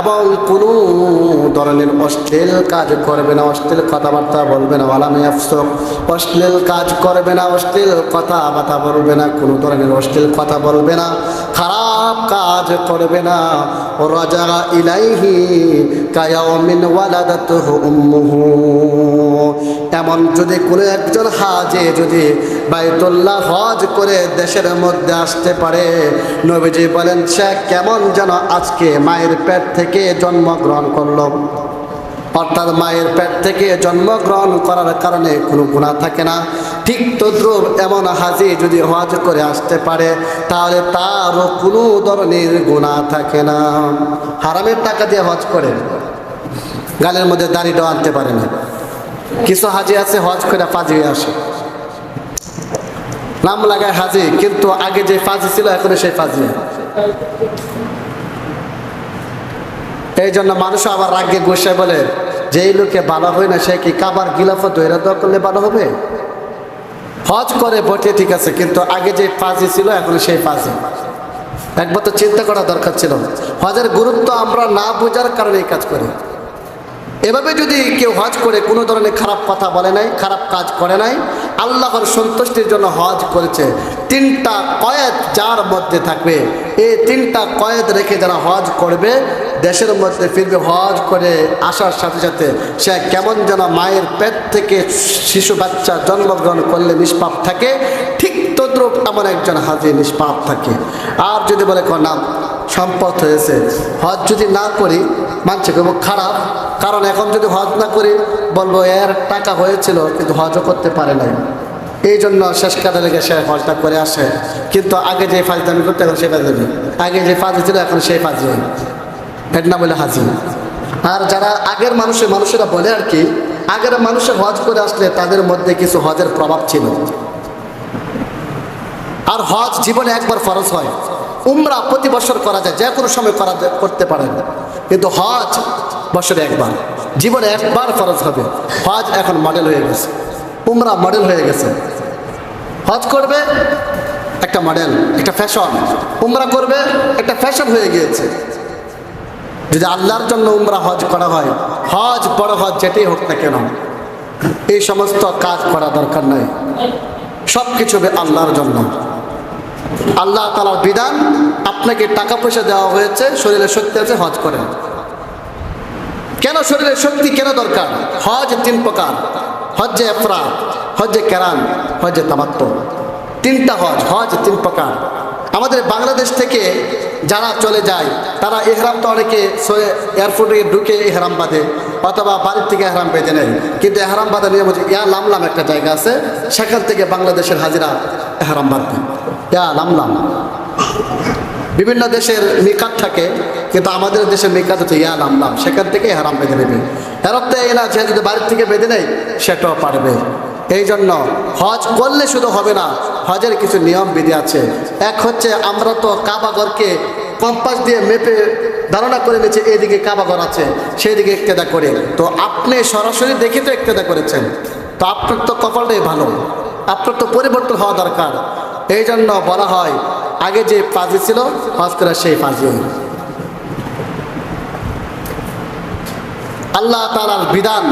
এবং কোনো ধরনের অশ্লীল কাজ করবে না, অশ্লীল কথাবার্তা বলবে না আলামে আফসোক। অশ্লীল কাজ করবে না, অশ্লীল কথাবার্তা বলবে না, কোনো ধরনের অশ্লীল কথা বলবে না, খারাপ কাজ করবে না। রাজা ইলাইহি কায়ামিন ওয়ালাদাতুহু উম্মুহু। এমন যদি কোনো একজন হাজে যদি বাইতুল্লাহ হজ করে দেশের মধ্যে আসতে পারে, নবীজি বলেন, সে কেমন যেন আজকে মায়ের পেট থেকে জন্মগ্রহণ করল। অর্থাৎ মায়ের পেট থেকে জন্মগ্রহণ করার কারণে কোনো গুণা থাকে না। ঠিক তদ্রুপ এমন হাজি যদি হজ করে আসতে পারে, তাহলে তারও কোনো ধরনের গুণা থাকে না। হারামের টাকা দিয়ে হজ করে, গালের মধ্যে দাড়িটাও আনতে পারে না। কিছু হাজি আছে, হজ করে ফাজি আসে। নাম লাগায় হাজি, কিন্তু আগে যে ফাজি ছিল, এখন সেই ফাজি। এই জন্য মানুষ আবার রাগে গোসাই বলে যে এই লোকে ভালো হয় না, সে কি কাবার গিলাফত এরা দোয়া করলে ভালো হবে? হজ করে বটে, ঠিক আছে, কিন্তু আগে যে ফাজি ছিল, এখন সেই ফাজি। একবার তো চিন্তা করা দরকার ছিল। হজের গুরুত্ব আমরা না বোঝার কারণে এই কাজ করি। এভাবে যদি কেউ হজ করে কোনো ধরনের খারাপ কথা বলে নাই, খারাপ কাজ করে নাই, আল্লাহর সন্তুষ্টির জন্য হজ করেছে, তিনটা কয়েদ যার মধ্যে থাকবে। এই তিনটা কয়েদ রেখে যারা হজ করবে, দেশের মধ্যে ফিরবে হজ করে আসার সাথে সাথে সে কেমন যেন মায়ের পেট থেকে শিশু বাচ্চা জন্মগ্রহণ করলে নিষ্পাপ থাকে, ঠিক তদ্রুপ এমন একজন হাজি নিষ্পাপ থাকে। আর যদি বলে না সম্পদ হয়েছে। হজ যদি না করি মানছে কেবল খারাপ। কারণ এখন যদি হজ না করি, বলব এর টাকা হয়েছিল, কিন্তু হজও করতে পারে নাই। এই জন্য শেষ কাজে লেগে সে হজটা করে আসে। কিন্তু আগে যে ফাজদামি করতে, এখন সেই ফাজদামি আগে যে ফাজি ছিল, এখন সেই ফাজি এর নাম বলে হাজি আর যারা আগের মানুষের মানুষেরা বলে আর কি, আগের মানুষে হজ করে আসলে তাদের মধ্যে কিছু হজের প্রভাব ছিল। আর হজ জীবনে একবার ফরজ হয়। উমরা প্রতি বছর করা যায়, যে কোনো সময় করা করতে পারেন। কিন্তু হজ বছরে একবার, জীবনে একবার ফরজ হবে। হজ এখন মডেল হয়ে গেছে, উমরা মডেল হয়ে গেছে। হজ করবে একটা মডেল একটা ফ্যাশন উমরা করবে একটা ফ্যাশন হয়ে গিয়েছে। যদি আল্লাহর জন্য উমরা হজ করা হয়, হজ, বড় হজ, যেটাই হোক না কেন, এই সমস্ত কাজ করা দরকার নাই। সব কিছু হবে আল্লাহর জন্য। আল্লাহ তালার বিধান, আপনাকে টাকা পয়সা দেওয়া হয়েছে শরীরের শক্তি আছে, হজ করেন। কেন শরীরের শক্তি, কেন দরকার? হজ তিন প্রকার। হজ্জে এফরাত হজ্জে কেরান হজ্জে তামাত্ম তিনটা হজ হজ তিন প্রকার। আমাদের বাংলাদেশ থেকে যারা চলে যায়, তারা এহরাম তো অনেকে এয়ারপোর্টে ঢুকে এহরাম বাঁধে, অথবা বাড়ির থেকে এহরাম বেঁধে নেয়। কিন্তু এহরাম বাঁধা নিয়ে বলছে ইয়া লামলাম একটা জায়গা আছে, সেখান থেকে বাংলাদেশের হাজিরা এহরাম বাঁধবে। ইয়া লামলাম। বিভিন্ন দেশের মিকাত থাকে কিন্তু আমাদের দেশের মিকাত হচ্ছে ইয়া নামলাম সেখান থেকেই হারাম বেঁধে নেবে। এরক তো এই না যে যদি বাড়ির থেকে বেঁধে নেয়, সেটাও পারবে। এই জন্য হজ করলে শুধু হবে না, হজের কিছু নিয়ম বিধি আছে। এক হচ্ছে আমরা তো কাবাগরকে কম্পাস দিয়ে মেপে ধারণা করে নিয়েছি, এদিকে কাবাগর আছে সেই দিকে একতেদা করে। তো আপনি সরাসরি দেখে তো একতেদা করেছেন। তো আপনার তো কপালটাই ভালো, আপনার তো পরিবর্তন হওয়া দরকার। এই জন্য বলা হয়, আগে যে ফাজি ছিল, হজ করে সেই ফাজি আল্লাহ তালার বিধান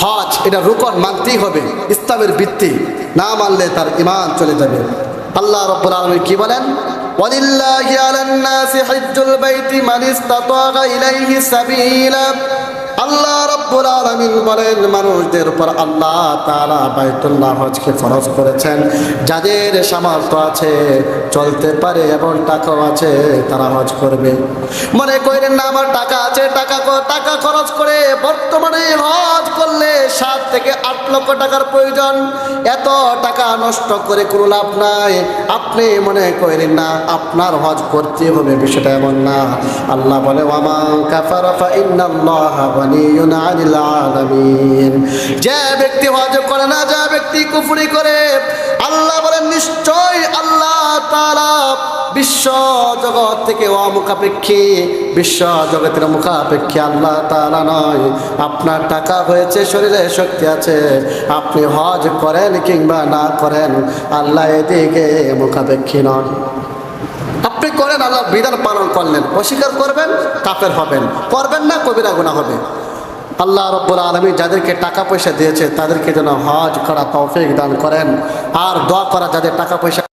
হজ এটা রুকন মানতেই হবে ইসলামের ভিত্তি না মানলে তার ইমান চলে যাবে আল্লাহ রব্বুল আলমী কি বলেন ولله على الناس حج البيت من استطاع إليه سبيلا আল্লাহ রব্বুল আলামিন বলেন, মানুষদের উপর আল্লাহ তাআলা বাইতুল্লাহ হজকে ফরজ করেছেন। যাদের সামর্থ্য আছে, চলতে পারে এবং টাকাও আছে, তারা হজ করবে। মনে করেন না, আমার টাকা আছে, টাকা টাকা খরচ করে বর্তমানে থেকে আট লক্ষ টাকার প্রয়োজন। এত টাকা নষ্ট করে কোনো লাভ নাই। আপনি মনে করেন না, আপনার হজ করতে হবে, বিষয়টা এমন না। আল্লাহ বলে যে ব্যক্তি হজ করে না, যা ব্যক্তি কুফুরি করে বিশ্ব জগৎ থেকে অমুখাপেক্ষী বিশ্ব জগতের মুখাপেক্ষী আল্লাহ তাআলা নয়। আপনার টাকা হয়েছে, শরীরে শক্তি আছে। আপনি হজ করেন কিংবা না করেন, আল্লাহ এদিকে মুখাপেক্ষী নন। আপনি করেন, আল্লাহ বিধান পালন করলেন। অস্বীকার করবেন কাপের হবেন। করবেন না, কবিরা গুণা হবে। আল্লাহ রব্বুল আলমী যাদেরকে টাকা পয়সা দিয়েছে, তাদেরকে যেন হজ করা তৌফিক দান করেন। আর দোয়া করা, যাদের টাকা পয়সা